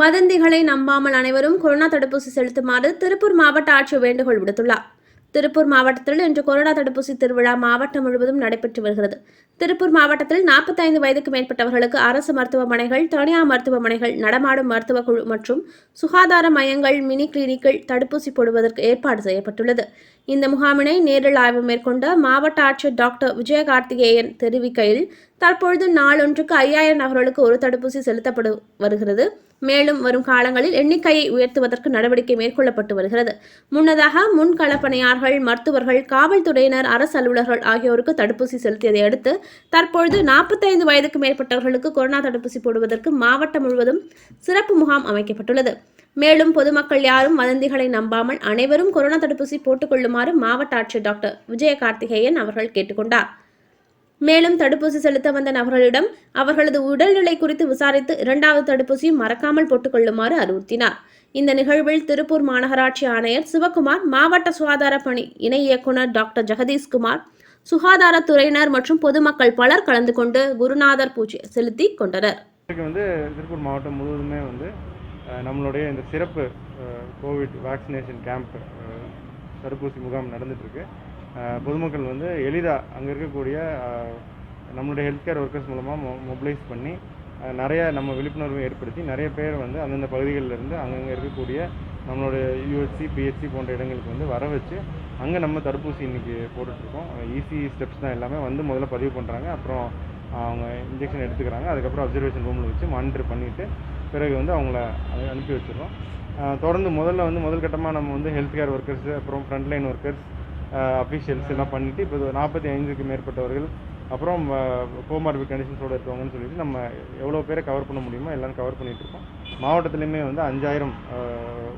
வதந்திகளை நம்பாமல் அனைவரும் கொரோனா தடுப்பூசி செலுத்துமாறு திருப்பூர் மாவட்ட ஆட்சியர் வேண்டுகோள் விடுத்துள்ளார். திருப்பூர் மாவட்டத்தில் இன்று கொரோனா தடுப்பூசி திருவிழா மாவட்டம் முழுவதும் நடைபெற்று வருகிறது. திருப்பூர் மாவட்டத்தில் 45 வயதுக்கு மேற்பட்டவர்களுக்கு அரசு மருத்துவமனைகள் தனியார் மருத்துவமனைகள் நடமாடும் மருத்துவ குழு மற்றும் சுகாதார மையங்கள் மினி கிளினிக்கில் தடுப்பூசி போடுவதற்கு ஏற்பாடு செய்யப்பட்டுள்ளது. இந்த முகாமினை நேரில் ஆய்வு மேற்கொண்ட மாவட்ட ஆட்சியர் டாக்டர் விஜயகார்த்திகேயன் தெரிவிக்கையில் தற்பொழுது நாளொன்றுக்கு ஐயாயிரம் நபர்களுக்கு ஒரு தடுப்பூசி செலுத்தப்படு வருகிறது. மேலும் வரும் காலங்களில் எண்ணிக்கையை உயர்த்துவதற்கு நடவடிக்கை மேற்கொள்ளப்பட்டு வருகிறது. முன்னதாக முன்களப்பணியாளர்கள் மருத்துவர்கள் காவல்துறையினர் அரசு அலுவலர்கள் ஆகியோருக்கு தடுப்பூசி செலுத்தியதை அடுத்து தற்பொழுது 45 வயதுக்கு மேற்பட்டவர்களுக்கு கொரோனா தடுப்பூசி போடுவதற்கு மாவட்டம் முழுவதும் சிறப்பு முகாம் அமைக்கப்பட்டுள்ளது. மேலும் பொதுமக்கள் யாரும் வதந்திகளை நம்பாமல் அனைவரும் கொரோனா தடுப்பூசி போட்டுக்கொள்ளுமாறு மாவட்ட ஆட்சியர் டாக்டர் விஜய கார்த்திகேயன் அவர்கள் கேட்டுக்கொண்டார். மேலும் தடுப்பூசி செலுத்த வந்த நபர்களிடம் அவர்களது உடல்நிலை குறித்து விசாரித்து இரண்டாவது தடுப்பூசியும் மறக்காமல் போட்டுக்கொள்ளுமாறு அறிவுறுத்தினார். இந்த நிகழ்வில் திருப்பூர் மாநகராட்சி ஆணையர் சிவகுமார் மாவட்ட சுகாதார பணி இணை இயக்குனர் டாக்டர் ஜெகதீஷ்குமார் சுகாதாரத்துறையினர் மற்றும் பொதுமக்கள் பலர் கலந்து கொண்டு குருநாதர் பூஜை செலுத்தி கொண்டனர். வந்து திருப்பூர் மாவட்டம் முழுவதுமே வந்து நம்மளுடைய இந்த சிறப்பு கோவிட் வேக்சினேஷன் கேம்ப் தடுப்பூசி முகாம் நடந்துட்டுருக்கு பொதுமக்கள் வந்து எளிதாக அங்கே இருக்கக்கூடிய நம்மளுடைய ஹெல்த் கேர் ஒர்க்கர்ஸ் மூலமாக மொ மொபிலைஸ் பண்ணி நிறைய நம்ம விழிப்புணர்வை ஏற்படுத்தி நிறைய பேர் வந்து அந்தந்த பகுதிகளில் இருந்து அங்கங்கே இருக்கக்கூடிய நம்மளுடைய யூஹெச்சி பிஹெச்சி போன்ற இடங்களுக்கு வந்து வர வச்சு அங்கே நம்ம தடுப்பூசி இன்றைக்கி போட்டுட்ருக்கோம். ஈஸி ஸ்டெப்ஸ் தான் எல்லாமே வந்து முதல்ல பதிவு பண்ணுறாங்க அப்புறம் அவங்க இன்ஜெக்ஷன் எடுத்துக்கிறாங்க. அதுக்கப்புறம் அப்சர்வேஷன் ரூமில் வச்சு மானிட்டர் பண்ணிவிட்டு பிறகு வந்து அவங்கள அனுப்பி வச்சிடுறோம். தொடர்ந்து முதல்ல வந்து முதல் கட்டமாக நம்ம வந்து ஹெல்த் கேர் ஒர்க்கர்ஸ் அப்புறம் ஃப்ரண்ட்லைன் ஒர்க்கர்ஸ் அஃபிஷியல்ஸ் எல்லாம் பண்ணிவிட்டு இப்போ நாற்பத்தி ஐந்துக்கு மேற்பட்டவர்கள் அப்புறம் கோமார்பிக் கண்டிஷன்ஸோடு இருக்கவங்கன்னு சொல்லிட்டு நம்ம எவ்வளோ பேரை கவர் பண்ண முடியுமோ எல்லாம் கவர் பண்ணிட்டு இருக்கோம். மாவட்டத்துலேயுமே வந்து அஞ்சாயிரம்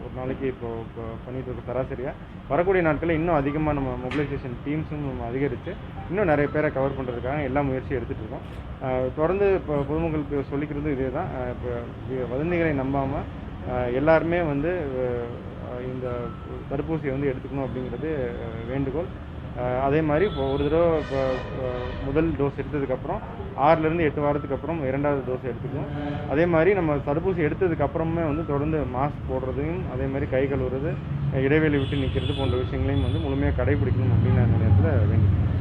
ஒரு நாளைக்கு இப்போ பண்ணிகிட்டு பண்ணிட்டு இருக்கோம் சராசரியாக வரக்கூடிய நாட்களில் இன்னும் அதிகமாக நம்ம மொபிலைசேஷன் டீம்ஸும் நம்ம அதிகரித்து இன்னும் நிறைய பேரை கவர் பண்ணுறதுக்காக எல்லா முயற்சியும் எடுத்துகிட்டு இருக்கோம். தொடர்ந்து இப்போ பொதுமக்களுக்கு சொல்லிக்கிறது இதே தான் இப்போ வதந்திகளை நம்பாமல் எல்லாருமே வந்து இந்த தடுப்பூசியை வந்து எடுத்துக்கணும் அப்படிங்கிறது வேண்டுகோள். அதே மாதிரி இப்போ ஒரு தடவை இப்போ முதல் டோஸ் எடுத்ததுக்கப்புறம் ஆறுலேருந்து எட்டு வாரத்துக்கு அப்புறம் இரண்டாவது டோஸ் எடுத்துக்கணும். அதே மாதிரி நம்ம தடுப்பூசி எடுத்ததுக்கு அப்புறமே வந்து தொடர்ந்து மாஸ்க் போடுறதையும் அதே மாதிரி கை கழுவுறது இடைவெளி விட்டு நிற்கிறது போன்ற விஷயங்களையும் வந்து முழுமையாக கடைபிடிக்கணும் அப்படின்னு நான் நேரத்தில் வேண்டிக்கிறேன்